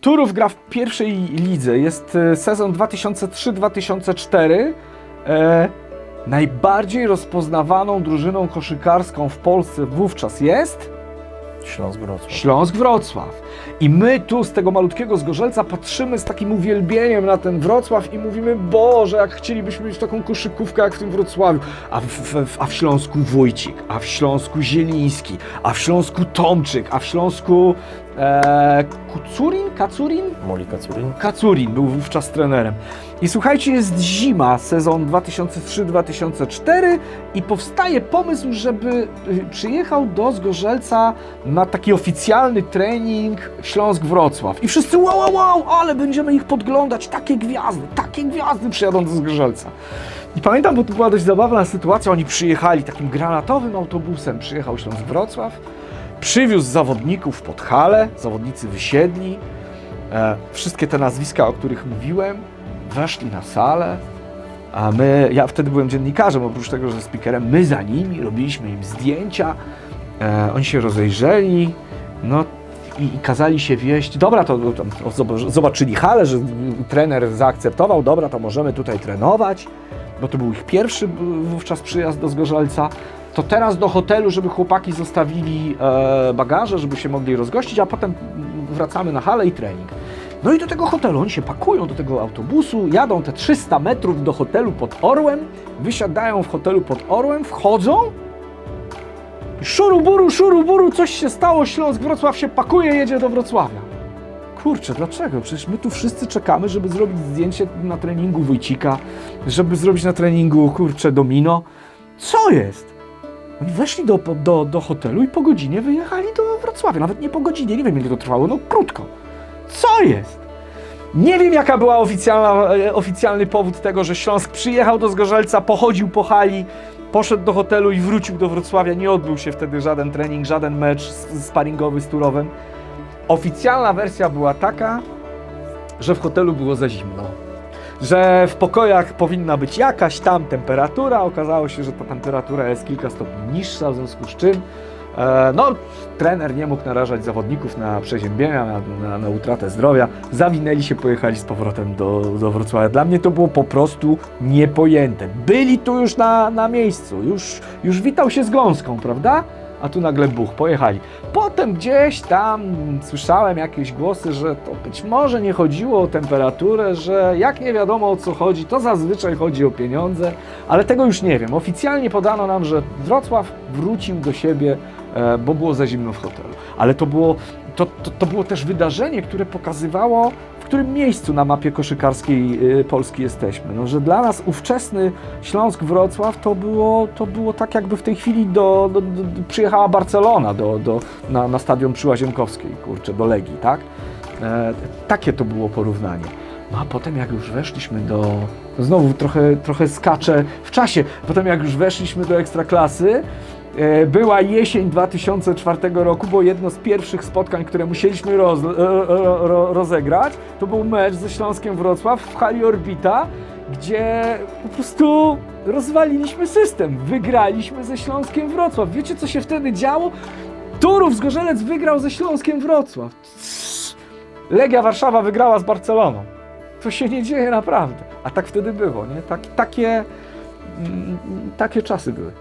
Turów gra w pierwszej lidze. Jest e, sezon 2003-2004. E, najbardziej rozpoznawaną drużyną koszykarską w Polsce wówczas jest Śląsk Wrocław. Śląsk Wrocław. I my tu z tego malutkiego Zgorzelca patrzymy z takim uwielbieniem na ten Wrocław i mówimy, Boże, jak chcielibyśmy mieć taką koszykówkę jak w tym Wrocławiu. A w, w, a w Śląsku Wójcik, a w Śląsku Zieliński, a w Śląsku Tomczyk, a w Śląsku e, Kucurin? Kacurin? Molika Curin. Kacurin był wówczas trenerem. I słuchajcie, jest zima, sezon 2003-2004 i powstaje pomysł, żeby y, przyjechał do Zgorzelca na taki oficjalny trening Śląsk-Wrocław. I wszyscy wow, wow, wow, ale będziemy ich podglądać, takie gwiazdy, takie gwiazdy przyjadą do Zgorzelca. I pamiętam, bo to była dość zabawna sytuacja, oni przyjechali takim granatowym autobusem, przyjechał Śląsk-Wrocław, przywiózł zawodników pod halę, zawodnicy wysiedli, E, wszystkie te nazwiska, o których mówiłem, weszli na salę, a my, ja wtedy byłem dziennikarzem, oprócz tego, że speakerem, my za nimi robiliśmy im zdjęcia, e, oni się rozejrzeli, no i, i kazali się wieść, dobra, to, to, to zob- zobaczyli halę, że trener zaakceptował, dobra, to możemy tutaj trenować, bo to był ich pierwszy wówczas przyjazd do Zgorzelca, to teraz do hotelu, żeby chłopaki zostawili e, bagaże, żeby się mogli rozgościć, a potem wracamy na halę i trening. No i do tego hotelu, oni się pakują do tego autobusu, jadą te 300 metrów do hotelu pod Orłem, wysiadają w hotelu pod Orłem, wchodzą i szuru buru, szuru buru, coś się stało, Śląsk Wrocław się pakuje, jedzie do Wrocławia. Kurczę, dlaczego? Przecież my tu wszyscy czekamy, żeby zrobić zdjęcie na treningu Wójcika, żeby zrobić na treningu, kurczę, Domino. Co jest? Weszli do, do, do hotelu i po godzinie wyjechali do Wrocławia. Nawet nie po godzinie, nie wiem ile to trwało, no krótko. Co jest? Nie wiem jaka była e, oficjalny powód tego, że Śląsk przyjechał do Zgorzelca, pochodził po hali, poszedł do hotelu i wrócił do Wrocławia. Nie odbył się wtedy żaden trening, żaden mecz sparingowy z Turowem. Oficjalna wersja była taka, że w hotelu było za zimno. Że w pokojach powinna być jakaś tam temperatura. Okazało się, że ta temperatura jest kilka stopni niższa, w związku z czym e, no, trener nie mógł narażać zawodników na przeziębienia, na, na, na utratę zdrowia. Zawinęli się, pojechali z powrotem do, do Wrocławia. Dla mnie to było po prostu niepojęte. Byli tu już na, na miejscu, już, już witał się z gąską, prawda? A tu nagle buch, pojechali. Potem gdzieś tam słyszałem jakieś głosy, że to być może nie chodziło o temperaturę, że jak nie wiadomo o co chodzi, to zazwyczaj chodzi o pieniądze, ale tego już nie wiem. Oficjalnie podano nam, że Wrocław wrócił do siebie, e, bo było za zimno w hotelu. Ale to było, to, to, to było też wydarzenie, które pokazywało, którym miejscu na mapie koszykarskiej y, Polski jesteśmy. No, że dla nas ówczesny Śląsk-Wrocław to było, to było tak, jakby w tej chwili do, do, do, przyjechała Barcelona do, do, na, na stadion przy Łazienkowskiej, kurczę, do Legii, tak? E, takie to było porównanie. No a potem jak już weszliśmy do... Znowu trochę, trochę skaczę w czasie. Potem jak już weszliśmy do Ekstraklasy, była jesień 2004 roku, bo jedno z pierwszych spotkań, które musieliśmy roz, ro, ro, ro, rozegrać, to był mecz ze Śląskiem Wrocław w hali Orbita, gdzie po prostu rozwaliliśmy system. Wygraliśmy ze Śląskiem Wrocław. Wiecie, co się wtedy działo? Turów Zgorzelec wygrał ze Śląskiem Wrocław. Legia Warszawa wygrała z Barceloną. To się nie dzieje naprawdę. A tak wtedy było, nie? Tak, takie, mm, takie czasy były.